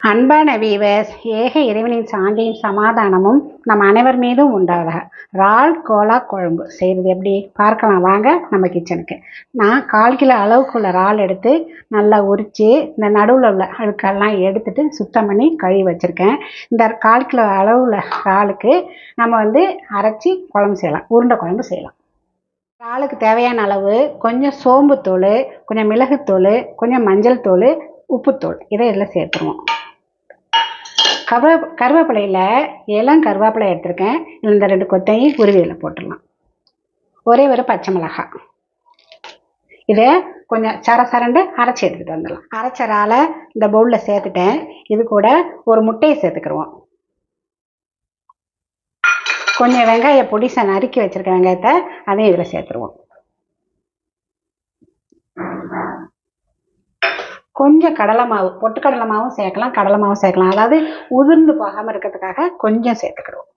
அன்பான வீவர்ஸ் ஏக இறைவனின் சாந்தியும் சமாதானமும் நம் அனைவர் மீதும் உண்டாக. இறால் கோலா குழம்பு. செய்கிறது எப்படி? பார்க்கலாம். வாங்க நம்ம கிச்சனுக்கு நான் கால் கிலோ அளவுக்குள்ள இறால் எடுத்து நல்லா உரித்து இந்த நடுவில் உள்ள அழுக்கெல்லாம் எடுத்துட்டு சுத்தம் பண்ணி கழுவி வச்சுருக்கேன். இந்த கால் கிலோ அளவுள்ள இறாலுக்கு நம்ம வந்து அரைச்சி குழம்பு செய்யலாம். உருண்டை குழம்பு செய்யலாம். இறாலுக்கு தேவையான அளவு கொஞ்சம் சோம்புத்தூள் கொஞ்சம் மிளகுத்தூள் கொஞ்சம் மஞ்சள் தூள் உப்புத்தூள். இதை இதில் சேர்த்துருவோம். கருவே கருவேப்பிலையில் இளம் கருவேப்பிலை எடுத்திருக்கேன். இந்த ரெண்டு கொத்தையும் உருவியில் போட்டுடலாம். ஒரே ஒரு பச்சை மிளகா. இதை கொஞ்சம் சர சரண்டு அரைச்சி எடுத்துகிட்டு வந்துடலாம். அரைச்ச இந்த பவுலில் சேர்த்துட்டேன். இது கூட ஒரு முட்டையை சேர்த்துக்கிடுவோம் கொஞ்சம் வெங்காய பொடிசை நறுக்கி வச்சுருக்க வெங்காயத்தை அதையும் இதில் சேர்த்துருவோம். கொஞ்சம் கடலை மாவு பொட்டுக்கடலை மாவும் சேர்க்கலாம் கடலை மாவும் சேர்க்கலாம். அதாவது உதிர்ந்து போகாமல் இருக்கிறதுக்காக கொஞ்சம் சேர்த்துக்கிடுவோம்.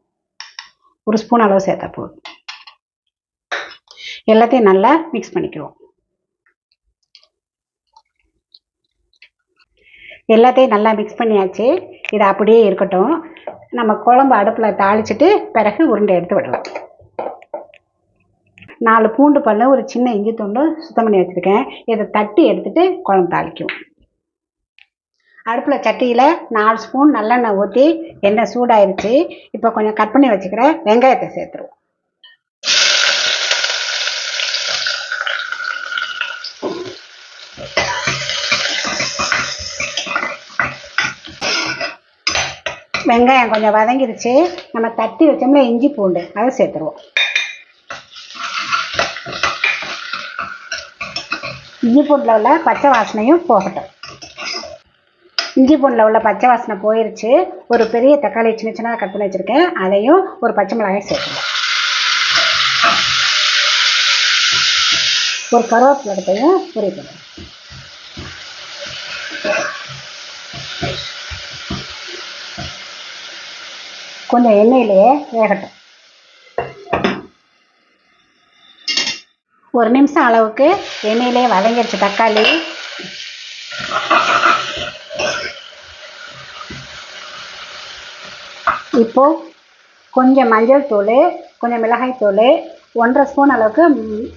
ஒரு ஸ்பூன் அளவு சேர்த்தா போதும். எல்லாத்தையும் நல்லா மிக்ஸ் பண்ணிக்கிடுவோம். எல்லாத்தையும் நல்லா மிக்ஸ் பண்ணியாச்சு. இது அப்படியே இருக்கட்டும். நம்ம குழம்பு அடுப்பில் தாளிச்சிட்டு பிறகு உருண்டை எடுத்து விடலாம். நாலு பூண்டு பல்லு ஒரு சின்ன இஞ்சி துண்டு சுத்தம் பண்ணி வச்சுருக்கேன். இதை தட்டி எடுத்துகிட்டு குழம்பு தாளிக்கும் அடுப்பில் சட்டியில் நாலு ஸ்பூன் நல்லெண்ணெய் ஊற்றி எண்ணெய் சூடாயிருச்சு. இப்போ கொஞ்சம் கட் பண்ணி வச்சுக்கிற வெங்காயத்தை சேர்த்துருவோம். வெங்காயம் கொஞ்சம் வதங்கிருச்சு. நம்ம தட்டி வச்சோம்ல இஞ்சி பூண்டு அதை சேர்த்துருவோம். இஞ்சி பூண்டில் உள்ள பச்சை வாசனையும் போகட்டும். இஞ்சி பூண்டில் உள்ள பச்சை வாசனை போயிருச்சு. ஒரு பெரிய தக்காளி சின்ன சின்னதாக கட் பண்ணி வச்சுருக்கேன். அதையும் ஒரு பச்சை மிளகாயும் சேர்த்துக்கலாம் ஒரு கருவேப்பிலை எடுத்தையும் கொஞ்சம் எண்ணெயிலேயே வேகட்டும். ஒரு நிமிஷம் அளவுக்கு எண்ணெயிலே வதங்கிடுச்சு தக்காளி. இப்போது கொஞ்சம் மஞ்சள் தூள் கொஞ்சம் மிளகாய் தூள் ஒன்றரை ஸ்பூன் அளவுக்கு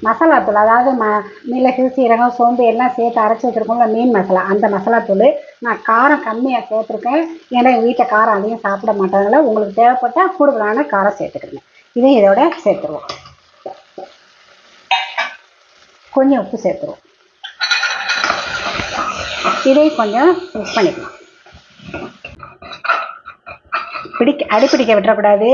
மசாலா தூள் அதாவது ம மிளகு சீரகம் சோம்பு எல்லாம் சேர்த்து அரைச்சி வச்சுருக்கோம்ல மீன் மசாலா அந்த மசாலா தூள். நான் காரம் கம்மியாக சேர்த்துருக்கேன். ஏன்னா எங்கள் வீட்டில் காரம் அதிகம் சாப்பிட மாட்டாங்கள உங்களுக்கு தேவைப்பட்டால் கூடுதலான காரம் சேர்த்துக்கிறேங்க இதையும் இதோட சேர்த்துருவோம். கொஞ்சம் உப்பு சேர்த்துருவோம். இதை கொஞ்சம் மிக்ஸ் பண்ணிக்கலாம். பிடிக்க அடிப்பிடிக்க விட்டுறக்கூடாது.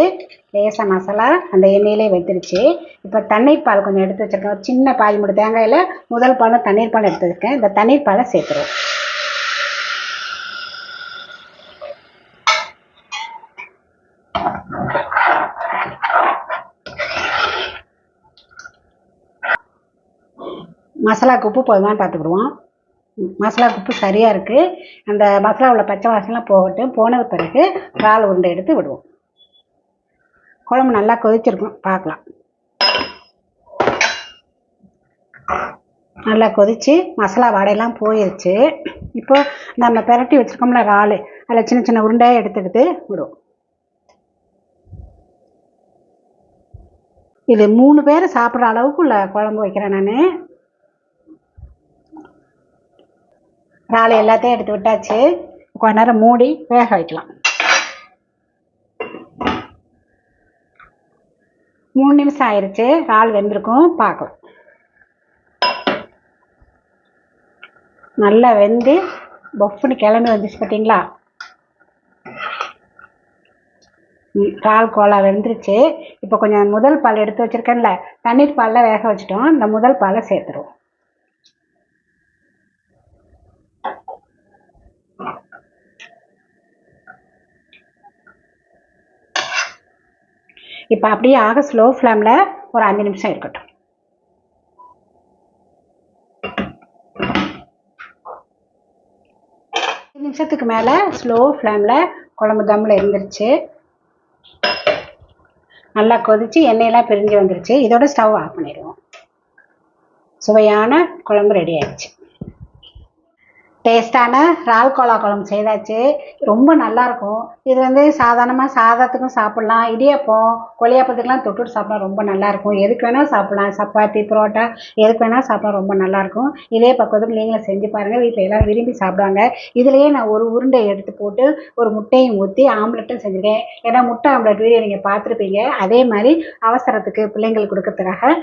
லேசாக மசாலா அந்த எண்ணெயிலே வெந்துருச்சு இப்போ தண்ணீர் பால் கொஞ்சம் எடுத்து வச்சுருக்கேன். ஒரு சின்ன பாதி மூடு தேங்காயில் முதல் பாலும் தண்ணீர் பால் எடுத்து வச்சுருக்கேன் இந்த தண்ணீர் பாலை சேர்த்துருவோம். மசாலாவுக்கு உப்பு போதுமான்னு பார்த்துக்கிடுவோம். மசாலா உப்பு சரியாக இருக்குது அந்த மசாலாவில் பச்சை வாசனைலாம் போகட்டும். போனது பிறகு இறால் உருண்டை எடுத்து விடுவோம். குழம்பு நல்லா கொதிச்சிருக்கும் பார்க்கலாம். நல்லா கொதித்து மசாலா வடையெல்லாம் போயிடுச்சு இப்போ நம்ம பெரட்டி வச்சுருக்கோம்ல இறால். அதில் சின்ன சின்ன உருண்டையாக எடுத்துக்கிட்டு விடுவோம். இது மூணு பேர் சாப்பிட்ற அளவுக்கு உள்ள குழம்பு வைக்கிறேன் நான். இறால் எல்லாத்தையும் எடுத்து விட்டாச்சு. கொஞ்ச நேரம் மூடி வேக வைக்கலாம். மூணு நிமிஷம் ஆயிடுச்சு இறால் வெந்திருக்கும். பார்க்கலாம். நல்லா வெந்து பொஃப்னு கிளம்பி வந்துச்சு பார்த்தீங்களா? இறால் கோலா வெந்துருச்சு. இப்போ கொஞ்சம் முதல் பால் எடுத்து வச்சுருக்கேன்ல. தண்ணீர் பாலில் வேக வச்சுட்டோம். இந்த முதல் பாலை சேர்த்துருவோம். இப்போ அப்படியே ஆக ஸ்லோ ஃப்ளேமில் ஒரு அஞ்சு நிமிஷம் இருக்கட்டும். அஞ்சு நிமிஷத்துக்கு மேலே ஸ்லோ ஃப்ளேமில் குழம்பு தம்மில் இருந்துருச்சு. நல்லா கொதித்து எண்ணெயெல்லாம் பிரிஞ்சு வந்துருச்சு. இதோட ஸ்டவ் ஆஃப் பண்ணிடுவோம். சுவையான குழம்பு ரெடி ஆயிடுச்சு. டேஸ்டான இறால் கோலா குழம்பு செய்தாச்சு. ரொம்ப நல்லாயிருக்கும் இது வந்து சாதாரணமாக சாதத்துக்கும் சாப்பிட்லாம். இடியப்பம் கொழியாப்பத்துக்கெலாம் தொட்டுட்டு சாப்பிட்லாம் ரொம்ப நல்லாயிருக்கும் எதுக்கு வேணால் சாப்பிட்லாம். சப்பாத்தி புரோட்டா எதுக்கு வேணால் சாப்பிட்லாம் ரொம்ப நல்லாயிருக்கும் இதே பக்குவத்துக்கு நீங்களும் செஞ்சு பாருங்கள் வீட்டில் எல்லோரும் விரும்பி சாப்பிடுவாங்க. இதுலேயே நான் ஒரு உருண்டை எடுத்து போட்டு ஒரு முட்டையும் ஊற்றி ஆம்லெட்டும் செஞ்சுருக்கேன். ஏன்னா முட்டை ஆம்லெட் வீடியோ நீங்கள் பார்த்துருப்பீங்க. அதே மாதிரி அவசரத்துக்கு பிள்ளைங்களுக்கு கொடுக்கறதுக்காக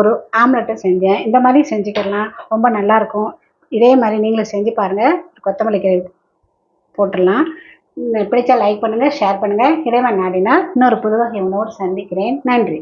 ஒரு ஆம்லெட்டும் செஞ்சேன். இந்த மாதிரி செஞ்சுக்கலாம். ரொம்ப நல்லாயிருக்கும் இதே மாதிரி நீங்களும் செஞ்சு பாருங்கள் கொத்தமல்லி கீரை போட்டுடலாம். பிடிச்சா லைக் பண்ணுங்கள் ஷேர் பண்ணுங்கள் இறைவன் நாடினா இன்னொரு புது வகை உணவோடு சந்திக்கிறேன். நன்றி.